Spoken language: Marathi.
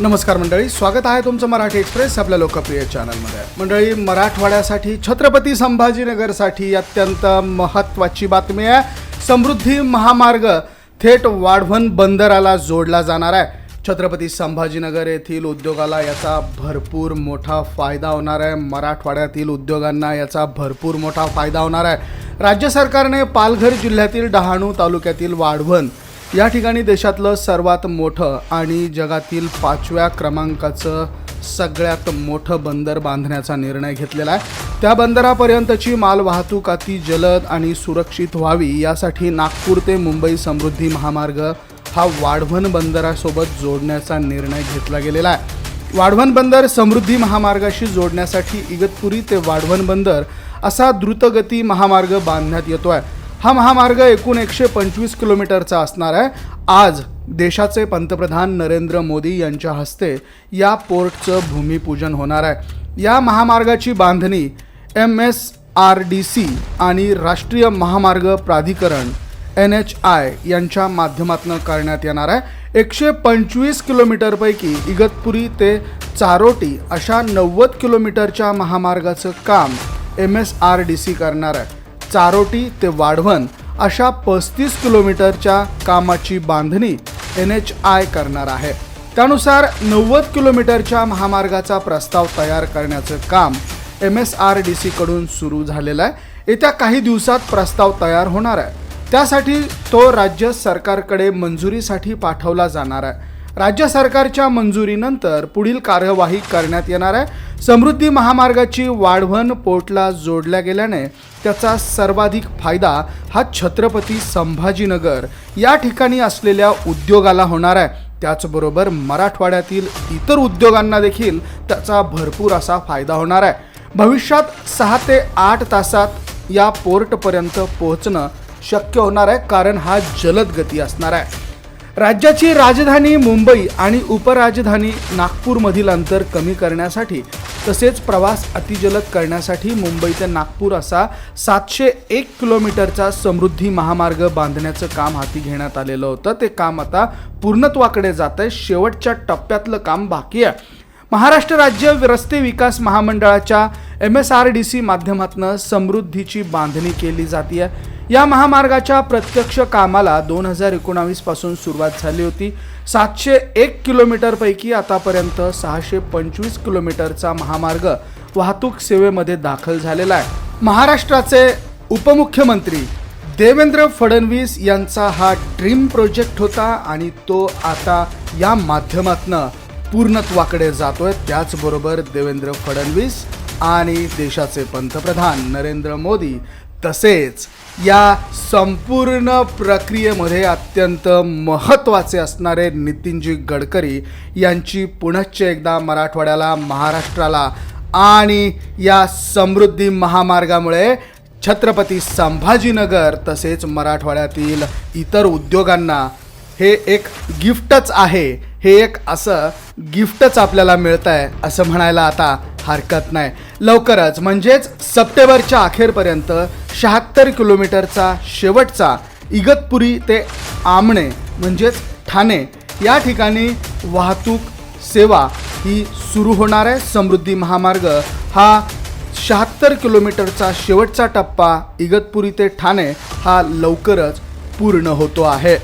नमस्कार मंडळी स्वागत आहे तुमचं मराठी एक्सप्रेस आपल्या लोकप्रिय चॅनलमध्ये. मंडळी मराठवाड्यासाठी छत्रपती संभाजीनगरसाठी अत्यंत महत्त्वाची बातमी आहे. समृद्धी महामार्ग थेट वाढवण बंदराला जोडला जाणार आहे. छत्रपती संभाजीनगर येथील उद्योगाला याचा भरपूर मोठा फायदा होणार आहे. मराठवाड्यातील उद्योगांना याचा भरपूर मोठा फायदा होणार आहे. राज्य सरकारने पालघर जिल्ह्यातील डहाणू तालुक्यातील वाढवण या ठिकाणी देशातलं सर्वात मोठं आणि जगातील पाचव्या क्रमांकाचं सगळ्यात मोठं बंदर बांधण्याचा निर्णय घेतलेला आहे. त्या बंदरापर्यंतची माल वाहतूक अति जलद आणि सुरक्षित व्हावी यासाठी नागपूर ते मुंबई समृद्धी महामार्ग हा वाढवण बंदरासोबत जोडण्याचा निर्णय घेतला गेलेला आहे. वाढवण बंदर समृद्धी महामार्गाशी जोडण्यासाठी इगतपुरी ते वाढवण बंदर असा द्रुतगती महामार्ग बांधण्यात येतो आहे हा महामार्ग एकूण एकशे पंचवीस किलोमीटरचा असणार आहे. आज देशाचे पंतप्रधान नरेंद्र मोदी यांच्या हस्ते या पोर्टचं भूमिपूजन होणार आहे. या महामार्गाची बांधणी M S R D C आणि राष्ट्रीय महामार्ग प्राधिकरण एन एच आय यांच्या माध्यमातून करण्यात येणार आहे. एकशे पंचवीस किलोमीटरपैकी इगतपुरी ते चारोटी अशा नव्वद किलोमीटरच्या महामार्गाचं काम M S R D C करणार आहे. चारोटी ते वाढवण अशा पस्तीस किलोमीटरच्या कामाची बांधणी एन एच आय करणार आहे. त्यानुसार नव्वद किलोमीटरच्या महामार्गाचा प्रस्ताव तयार करण्याचं काम एम एस आर डी सीकडून सुरू झालेलं आहे. येत्या काही दिवसात प्रस्ताव तयार होणार आहे. त्यासाठी तो राज्य सरकारकडे मंजुरीसाठी पाठवला जाणार आहे. राज्य सरकारच्या मंजुरीनंतर पुढील कार्यवाही करण्यात येणार आहे. समृद्धी महामार्गाची वाढवण पोर्टला जोडल्या गेल्याने त्याचा सर्वाधिक फायदा हा छत्रपती संभाजीनगर या ठिकाणी असलेल्या उद्योगाला होणार आहे. त्याचबरोबर मराठवाड्यातील इतर उद्योगांना देखील त्याचा भरपूर असा फायदा होणार आहे. भविष्यात सहा ते आठ तासात या पोर्टपर्यंत पोहोचणं शक्य होणार आहे कारण हा जलद गती असणार आहे. राज्याची राजधानी मुंबई आणि उपराजधानी नागपूरमधील अंतर कमी करण्यासाठी तसेच प्रवास अतिजलद करण्यासाठी मुंबई ते नागपूर असा सातशे एक किलोमीटरचा समृद्धी महामार्ग बांधण्याचं काम हाती घेण्यात आलेलं होतं. ते काम आता पूर्णत्वाकडे जात आहे. शेवटच्या टप्प्यातलं काम बाकी आहे. महाराष्ट्र राज्य रस्ते विकास महामंडळाच्या M S R D C माध्यमातून समृद्धीची बांधणी केली जाते आहे या महामार्गाच्या प्रत्यक्ष कामाला दोन हजार एकोणावीसपासून सुरुवात झाली होती. सातशे एक किलोमीटरपैकी आतापर्यंत सहाशे पंचवीस किलोमीटरचा महामार्ग वाहतूक सेवेमध्ये दाखल झालेला आहे. महाराष्ट्राचे उपमुख्यमंत्री देवेंद्र फडणवीस यांचा हा ड्रीम प्रोजेक्ट होता आणि तो आता या माध्यमातनं पूर्णत्वाकडे जातोय. त्याचबरोबर देवेंद्र फडणवीस आणि देशाचे पंतप्रधान नरेंद्र मोदी तसेच या संपूर्ण प्रक्रियेमध्ये अत्यंत महत्त्वाचे असणारे नितीनजी गडकरी यांची पुनश्च एकदा मराठवाड्याला महाराष्ट्राला आणि या समृद्धी महामार्गामुळे छत्रपती संभाजीनगर तसेच मराठवाड्यातील इतर उद्योगांना हे एक गिफ्टच आहे. हे एक असं गिफ्टच आपल्याला मिळतं आहे असं म्हणायला आता हरकत नाही. लवकरच म्हणजेच सप्टेंबरच्या अखेरपर्यंत शहात्तर किलोमीटरचा शेवटचा इगतपुरी ते आमणे म्हणजेच ठाणे या ठिकाणी वाहतूक सेवा ही सुरू होणार आहे. समृद्धी महामार्ग हा शहात्तर किलोमीटरचा शेवटचा टप्पा इगतपुरी ते ठाणे हा लवकरच पूर्ण होतो आहे.